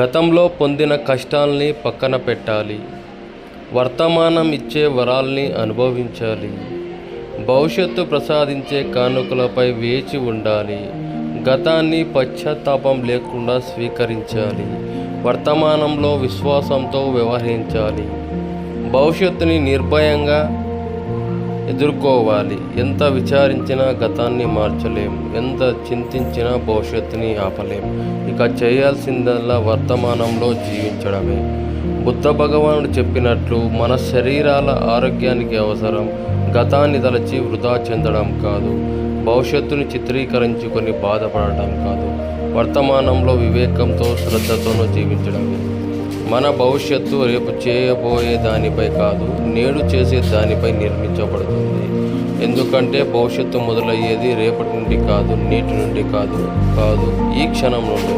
గతంలో పొందిన కష్టాల్ని పక్కన పెట్టాలి. వర్తమానం ఇచ్చే వరాల్ని అనుభవించాలి. భవిష్యత్తు ప్రసాదించే కానుకలపై వేచి ఉండాలి. గతాన్ని పశ్చాత్తాపం లేకుండా స్వీకరించాలి. వర్తమానంలో విశ్వాసంతో వ్యవహరించాలి. భవిష్యత్తుని నిర్భయంగా ఎదుర్కోవాలి. ఎంత విచారించినా గతాన్ని మార్చలేం. ఎంత చింతించినా భవిష్యత్తుని ఆపలేం. ఇక చేయాల్సిందల్లా వర్తమానంలో జీవించడమే. బుద్ధ భగవానుడు చెప్పినట్లు మన శరీరాల ఆరోగ్యానికి అవసరం. గతాన్ని తలచి వృధా చెందడం కాదు. భవిష్యత్తుని చిత్రీకరించుకొని బాధపడటం కాదు. వర్తమానంలో వివేకంతో శ్రద్ధతోనూ జీవించడమే. మన భవిష్యత్తు రేపు చేయబోయే దానిపై కాదు నేడు చేసే దానిపై నిర్మించబడుతుంది. ఎందుకంటే భవిష్యత్తు మొదలయ్యేది రేపటి నుండి కాదు నేటి నుండి కాదు కాదు ఈ క్షణం నుండి